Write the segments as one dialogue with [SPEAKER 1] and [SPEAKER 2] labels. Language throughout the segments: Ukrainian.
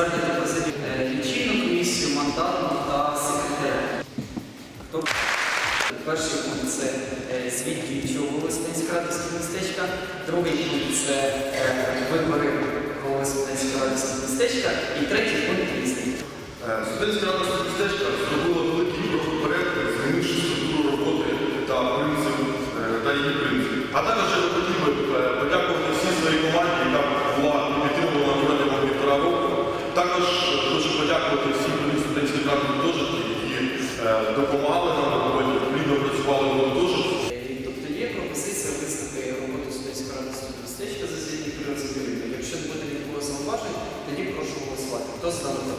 [SPEAKER 1] затвердити президію е, комісію, мандатну та секретаря. Хто? Перший пункт це е, звіт діючого Волосинської радості містечка, другий пункт це е, вибори Волосинської радості містечка і третій пункт різний.
[SPEAKER 2] Судинська радості містечка зробила великий крок вперед, змінивши структуру роботи та принцип та її принцип. А також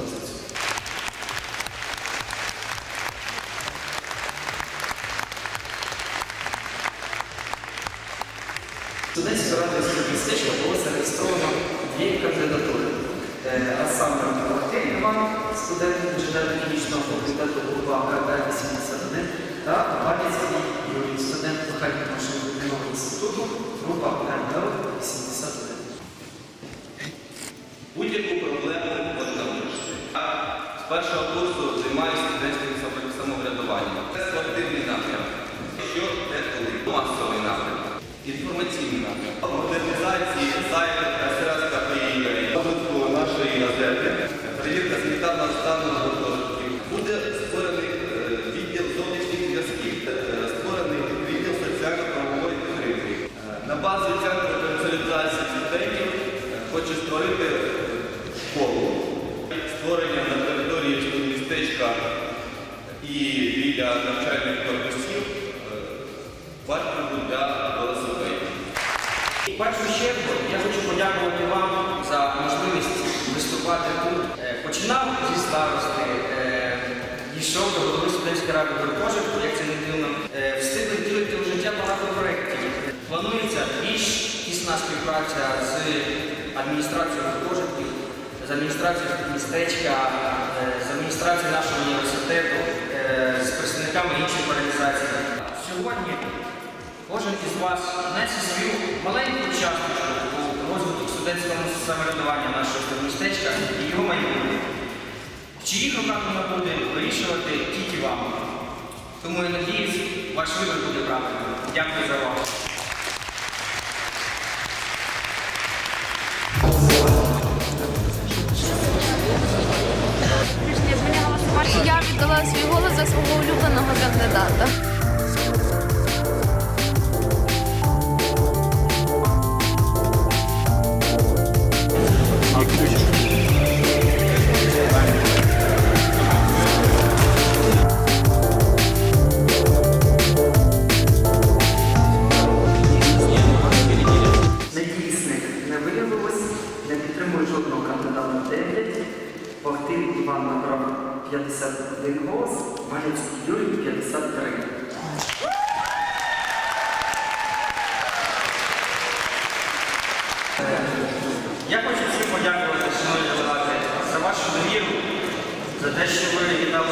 [SPEAKER 1] пропозицію? Студентською радою містечка було зареєстровано дві кандидатури. А саме Артем Іван, студент інженерно-технічного факультету УПА КБ 81 та Галіцький
[SPEAKER 3] першого курсу займаюся студентським самоврядуванням. Це спортивний напрям. Що де коли? Масовий напрям. Інформаційний напрям. Модернізації сайту СРС КПІ, розвитку нашої газети, перевірка санітарного стану гуртожитків. Буде створений е, відділ зовнішніх зв'язків, е, створений відділ соціально-правової підтримки. Е, На базі центру консолідації студентів хочу створити біля навчальних корпусів е, паркінгу для велосипедів.
[SPEAKER 1] В першу чергу я хочу подякувати вам за можливість виступати тут. Е, Починав зі старости, е, дійшов до голови студентської ради гуртожитку, як це не дивно. Е, Встигли втілити в життя багато проєктів. Планується більш тісна співпраця з адміністрацією гуртожитків, з адміністрацією містечка, е, з адміністрацією нашого вас внесе свою маленьку часточку у розвиток студентського самоврядування нашого містечка і його майбутнє. В чиїх руках воно буде вирішувати тільки вам. Тому я надіюсь, ваш вибір буде правильним. Дякую за увагу.
[SPEAKER 4] Я віддала свій голос за свого улюбленого кандидата.
[SPEAKER 1] Іван набрав 51 голос, Галицький Юрій 53. Я хочу всім подякувати, шановні депутати, за вашу довіру, за те, що ви віддали